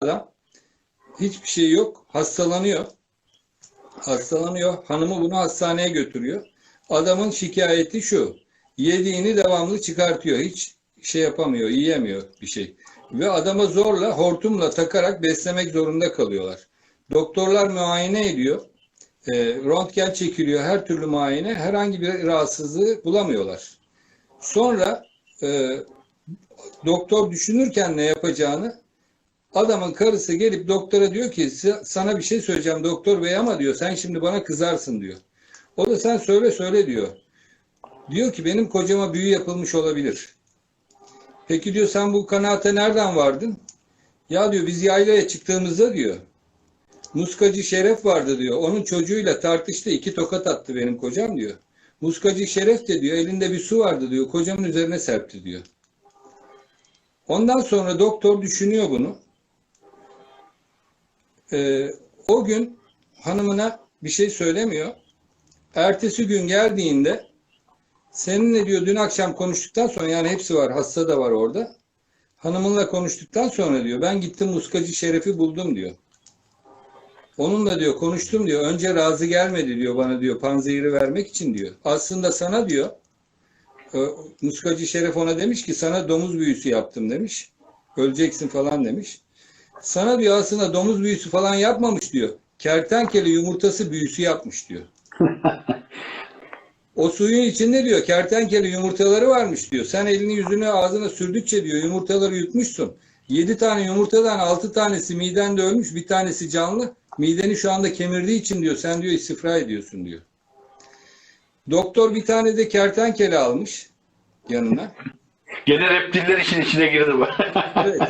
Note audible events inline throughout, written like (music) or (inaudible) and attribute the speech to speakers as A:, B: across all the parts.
A: adam. Hiçbir şey yok. Hastalanıyor. Hastalanıyor. Hanımı bunu hastaneye götürüyor. Adamın şikayeti şu. Yediğini devamlı çıkartıyor. Hiç şey yapamıyor, yiyemiyor bir şey. Ve adama zorla hortumla takarak beslemek zorunda kalıyorlar. Doktorlar muayene ediyor. E, röntgen çekiliyor. Her türlü muayene. Herhangi bir rahatsızlığı bulamıyorlar. Sonra e, doktor düşünürken ne yapacağını adamın karısı gelip doktora diyor ki "Sa- sana bir şey söyleyeceğim doktor bey ama diyor sen şimdi bana kızarsın diyor. O da sen söyle söyle diyor. Diyor ki benim kocama büyü yapılmış olabilir. Peki diyor sen bu kanaate nereden vardın? Ya diyor biz yaylaya çıktığımızda diyor. Muskacı Şeref vardı diyor. Onun çocuğuyla tartıştı iki tokat attı benim kocam diyor. Muskacı Şeref de diyor elinde bir su vardı diyor. Kocamın üzerine serpti diyor. Ondan sonra doktor düşünüyor bunu. Ee, o gün hanımına bir şey söylemiyor. Ertesi gün geldiğinde seninle diyor dün akşam konuştuktan sonra yani hepsi var hasta da var orada. Hanımınla konuştuktan sonra diyor ben gittim muskacı Şeref'i buldum diyor. Onunla diyor konuştum diyor. Önce razı gelmedi diyor bana diyor panzehiri vermek için diyor. Aslında sana diyor e, muskacı Şeref ona demiş ki sana domuz büyüsü yaptım demiş. Öleceksin falan demiş. Sana diyor aslında domuz büyüsü falan yapmamış diyor. Kertenkele yumurtası büyüsü yapmış diyor. (laughs) O suyun içinde diyor kertenkele yumurtaları varmış diyor. Sen elini yüzünü ağzına sürdükçe diyor yumurtaları yutmuşsun. Yedi tane yumurtadan altı tanesi midende ölmüş bir tanesi canlı. Mideni şu anda kemirdiği için diyor sen diyor istifra ediyorsun diyor. Doktor bir tane de kertenkele almış yanına.
B: Gene reptiller işin içine girdi bu.
A: Evet.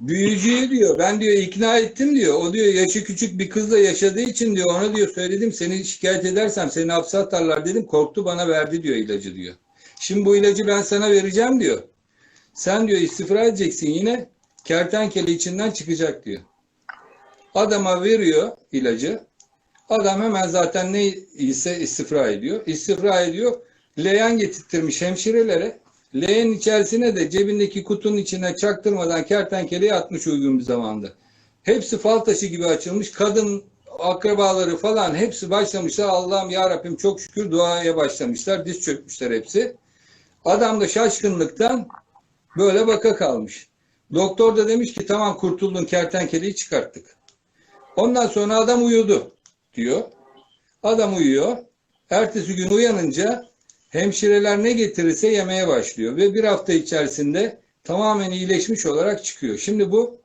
A: Büyücüyü diyor ben diyor ikna ettim diyor. O diyor yaşı küçük bir kızla yaşadığı için diyor ona diyor söyledim seni şikayet edersem seni hapse atarlar dedim. Korktu bana verdi diyor ilacı diyor. Şimdi bu ilacı ben sana vereceğim diyor. Sen diyor istifra edeceksin yine kertenkele içinden çıkacak diyor. Adama veriyor ilacı. Adam hemen zaten ne ise istifra ediyor. İstifra ediyor. Leğen getirttirmiş hemşirelere. Leğenin içerisine de cebindeki kutunun içine çaktırmadan kertenkeleyi atmış uygun bir zamanda. Hepsi fal taşı gibi açılmış. Kadın akrabaları falan hepsi başlamışlar. Allah'ım ya Rabbim çok şükür duaya başlamışlar. Diz çökmüşler hepsi. Adam da şaşkınlıktan böyle baka kalmış. Doktor da demiş ki tamam kurtuldun kertenkeleyi çıkarttık. Ondan sonra adam uyudu diyor. Adam uyuyor. Ertesi gün uyanınca hemşireler ne getirirse yemeye başlıyor ve bir hafta içerisinde tamamen iyileşmiş olarak çıkıyor. Şimdi bu